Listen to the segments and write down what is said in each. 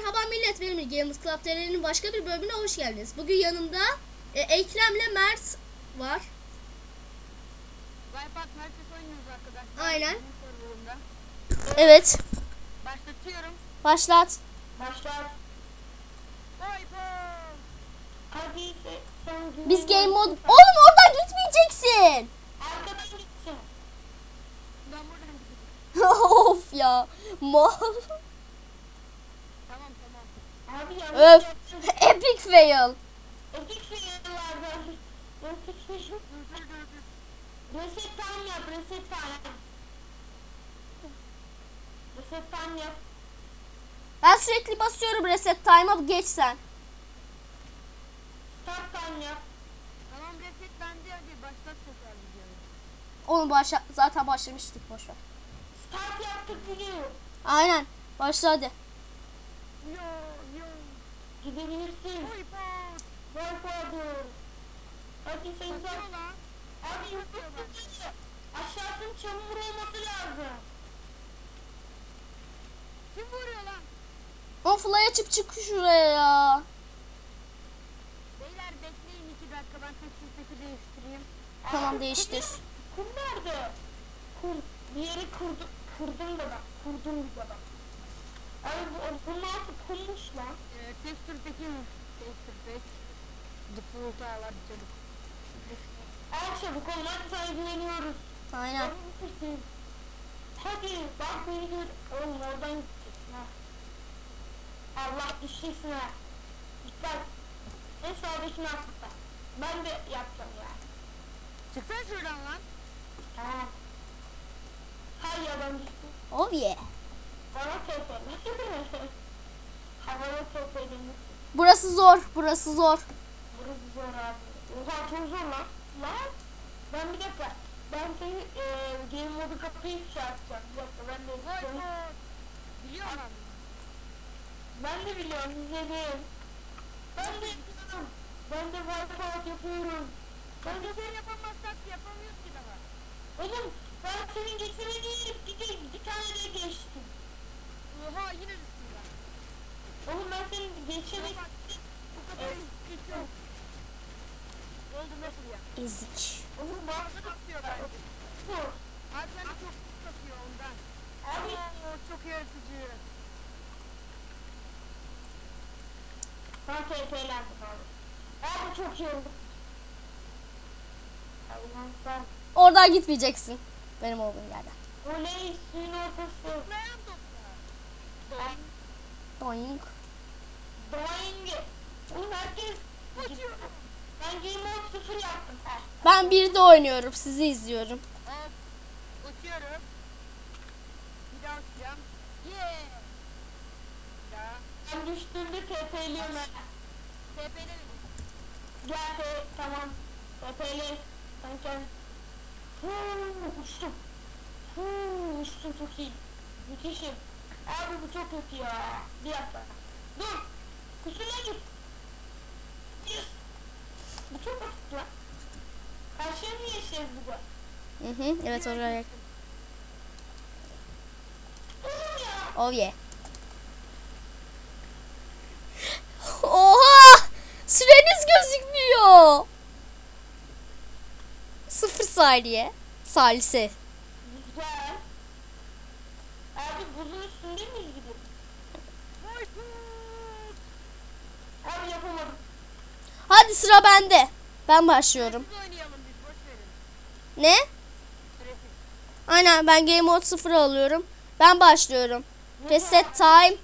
Merhaba millet benim Gamers Club TR'nin başka bir bölümüne hoş geldiniz. Bugün yanımda e, Ekrem'le Mert var. Wipeout Merkez oynuyoruz arkadaşlar. Aynen. Evet. Başlatıyorum. Başlat. Se- sen Biz game mod... Oğlum oradan gitmeyeceksin. Arkadan gitsin. Ben buradan gideceğim. of ya. Mal. Abi yanlış Öf. Epic fail. Epic fail. Reset time yap. Reset time. Reset time yap. Ben sürekli basıyorum reset time'a geç sen. Start time yap. Tamam reset bende hadi başlat tekrar videoyu. Oğlum başla zaten başlamıştık boşver. Start yaptık video. Aynen. Başla hadi. Yo Gidebilirsin. Wipeout. Wipeout. Hadi sen sen. Abi yumruk Aşağısının çamur olması lazım. Kim vuruyor lan? O fly açıp çık şuraya ya. Beyler bekleyin iki dakika ben tekstürteki değiştireyim. Tamam değiştir. Kum nerede? Kum. Bir yeri kırdı, kırdım da ben. Kurdum bir de ben. Abi bu, bunun altı kummuş lan. Ee, tekstürteki mi? Tekstürtek. Default ağlar çabuk. Al çabuk sana güveniyoruz. Aynen. Hadi bak beni gör. Oğlum oradan gideceksin ha. Allah düşeceksin ha. Git bak. En sağdakini atla. Ben de yapacağım ya. Çıksana şuradan lan. Tamam. Hay ya ben düştüm. Oh yeah. Bana tepeli. Havada tepeli. Burası zor. Burası zor. Burası zor abi. Oha çok zor lan. Lan. Ben bir dakika. Ben seni e, game modu kapıyı şey yapacağım. Bir dakika ben de Wipeout. Biliyor musun? Ben de biliyorum izledim. Ben de yapıyorum. Ben de wipeout yapıyorum. Ben de Sen yapamazsak yapamıyoruz ki daha. Oğlum ben senin bir, bir, bir tane de geçtim. Oha yine üstünden. Oğlum ben senin geçemedim. Bak, Bu kadar hiç yok. Oldu nasıl ya? Ezik. Oğlum. Fazla kasıyor bence. Bu. Abi bende çok kasıyor ondan. Abi Oo, çok yaratıcı. ben TP'lendim abi. Abi çok iyi oldu. Allah'ım sen. Oradan gitmeyeceksin. Benim olduğum yerden. Oley suyun ortası. Doink. Doing. Oğlum herkes. Uçuyorum. Ben game mode sıfır yaptım. Heh. Ben bir de oynuyorum. Sizi izliyorum. Hop. Uçuyorum. Bir daha uçacağım. Yeah. Bir daha. Ben düştüğümde TP'liyorum ben. TP'le beni. Gel T tamam. TP'li. Sen kend. Huu, uçtum. Huu, uçtum çok iyi. Müthişim. Abi bu çok kötü ya. Bir dakika. Dur. Kusura git. Yes. Bu çok basit lan. Karşıya mı geçeceğiz bu da? Hı hı. Evet oraya. Oğlum ya. Oh yeah. Oha! Süreniz gözükmüyor. Sıfır saniye. Salise. Güzel. Abi üstünde miyiz? Wipeout. Abi yapamadım. Hadi sıra bende. Ben başlıyorum. Ne? Aynen ben game mode sıfır alıyorum. Ben başlıyorum. Reset time.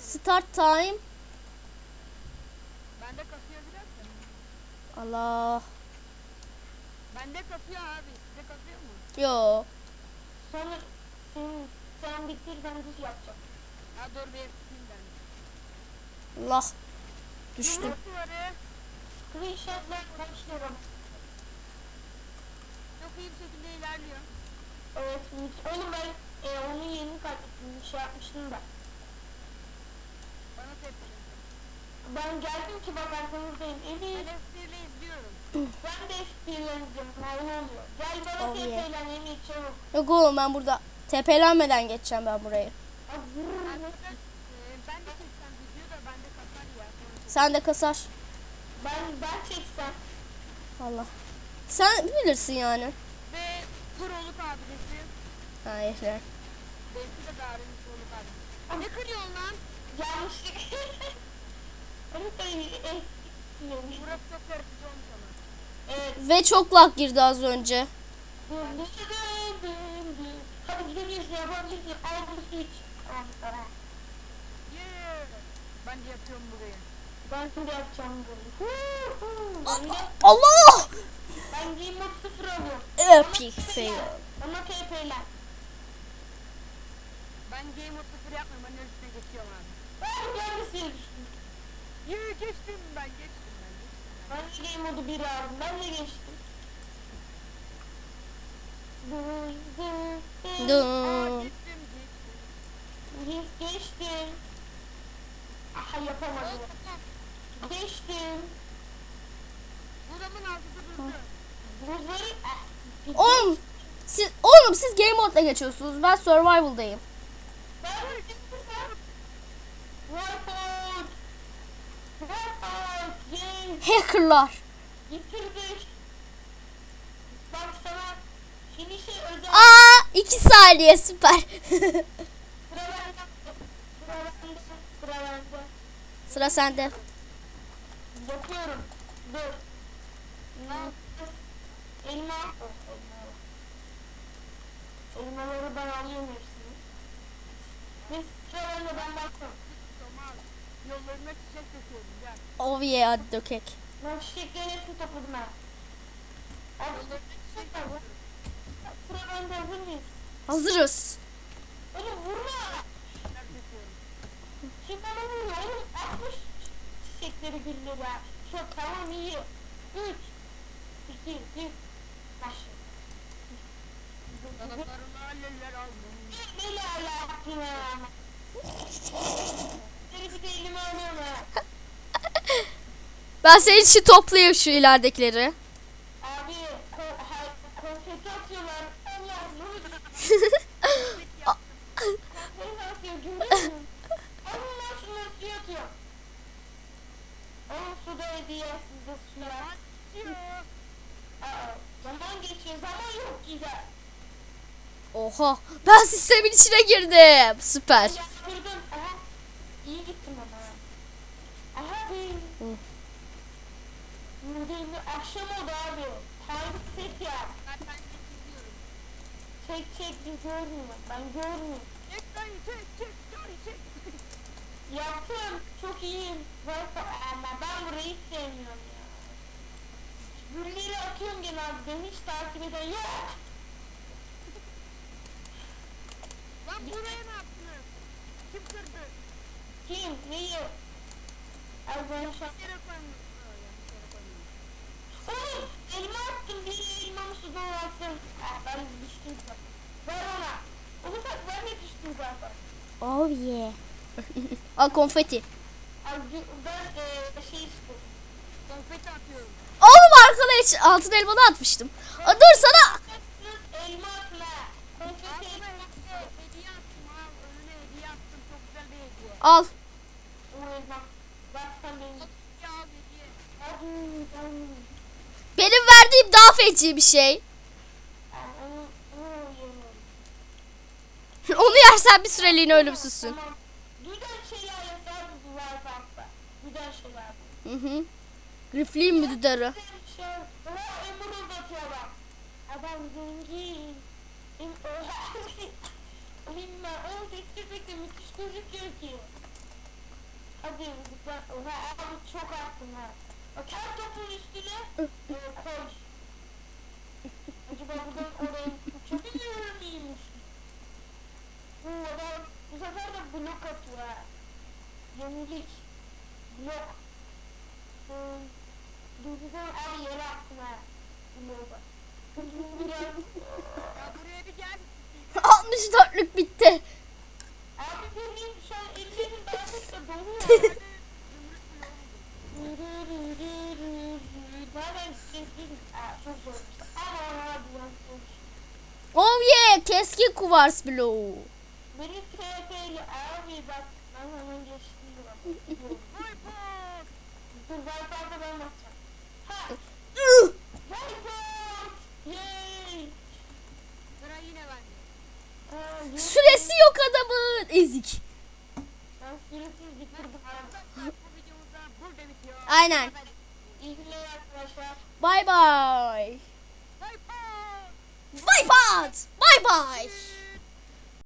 Start time. Bende kasıyor biraz. Allah. Bende kasıyor abi. Size kasıyor mu? Yo. Sonra sen, sen bitir ben düz yapacağım. Ha dur bir tutayım ben. Allah. Düştüm. Screenshotlar başlıyorum. Çok iyi bir şekilde ilerliyor. Evet, oğlum ben e, onun yerini kaydettim, bir şey yapmıştım da. Bana tepki. Ben geldim ki bak arkanızdayım. Ben Evet, F1 ile izliyorum. ben de FP'leneceğim, ne oluyor? Gel bana Oh, yeah. TP'len, Emir çabuk. Yok oğlum ben burada tepelenmeden geçeceğim ben burayı. E, ben de çeksem video da bende kasar ya. Sen de kasar. Ben ben çeksem. Valla. Sen bilirsin yani. Ve proluk abidesi. Hayır. Benimki de Darın proluk abidesi. Ne kırıyorsun lan? Yanlışlık. Burası çok yaratıcı olmuş ama. Evet. Ve çok lag girdi az önce. Hadi gidebilirsin yapabilirsin. Al bunu hiç. Tamam sana. Yeah. Ben de yapıyorum burayı. Ben şimdi yapacağım de- Allah! Ben Game Mode 0 alıyorum. Epic fail. Bana TP'ler. Ben game mode 0 yapmıyorum. Ben üstüne geçiyorum abi. Ben gelmesine düştüm. Yeah geçtim ben geçtim ben geçtim. Ben de Game Mode'u 1 aldım. Ben de geçtim. Dın dın dın. Aa, Dın. geçtim geçtim. Ge- Geçtim. Aha yapamadım. Geçtim. Buramın altı durdu. Buzları... Ah, bitti. Oğlum siz, oğlum siz game mode'la geçiyorsunuz. Ben survival'dayım. Ben Wipeout. Wipeout. Hackerlar. Bitirdik. Bak sana finish'e özel Aa 2 saniye süper. sıra sende. Yapıyorum. Dur. Elma. Elma. Elmaları ben alıyorum hepsini. Sıra bende ben baktım. Yollarına çiçek döküyorum gel. Oh yeah hadi dökek. Ben çiçeklerin hepsini topladım ha. Abi Yollarına çiçek döküyorum. sıra bende hazır mıyız? Hazırız. Oğlum vurma. Kim bana vuruyor oğlum? 60 çiçekleri gülleri ha. Çok tamam iyi. 3 2 1 Başla. Yanaklarına alleller aldım. Beni hala aklına ama. Ben senin için toplayayım şu ileridekileri. Abi konfeti atıyorlar. Allah. Oha ben sistemin içine girdim. Süper. Yaptırdım. Aha. İyi gittim ama. Aha bir. Hı. Buradayım. Akşam oldu abi. Tarih set yap. Ben ben de çekiyorum. Çek çek bir görmüyorum. Ben görmüyorum. Çek lan çek çek çek çek. Yaptım. Çok iyiyim. Ama ben burayı hiç sevmiyorum ya. Gülleri atıyorum genelde. Beni hiç takip eden yok. Lan buraya ne yaptın? Kim kırdı? Kim? Neyi? Ay ben. Bir yere koymuş. Aa, yanlış yere koymuş. Oğlum elma attım. Sudan attım. Ah ben düştüm zaten. Ver ona. Onu ben de düştüm zaten. Oh yeah. Al konfeti. Gü- ben eee şey istedim. Konfeti atıyorum. Oğlum arkana hiç altın elmanı atmıştım. Aa, dur sana. Elma atma. Konfeti elma hediye, hediye attım al. Önüne hediye attım. Çok güzel bir hediye. Al. O elma. Bak sen benim. Hediye al hediye. Hadi. Verdiğim daha feci bir şey. Onu, yersen bir süreliğine ölümsüzsün. Hı hı. Grifliyim mi? Şey, o oha abi çok attın ha. Her topun üstüne e, koy. Acaba buradan oraya uçabiliyor muymuş? Bu adam bu sefer de blok atıyor ha. Yenilik. Blok. Hmm. Durdurdan abi yere attın ha. Bloğa. Ya buraya bir gel. 64'lük bitti. Abi benim şu an ellerim dağınıkla donuyor. Zümrüt bloğu buldum. Nereden keskin? Aa çok zor. Ama abi ben Oh yeah. Keskin kuvars bloğu. Beni TF'li abi bak ben hemen geçtim! Dur ben bakacağım. Ha! Wipeout! Yay! Sıra yine bende. Süresi yok adamın. Ezik. Ben süresiz bitirdim abi. Arkadaşlar bu videomuz da burada bitiyor. Aynen. Bye bye. Bye bye. Bye bye.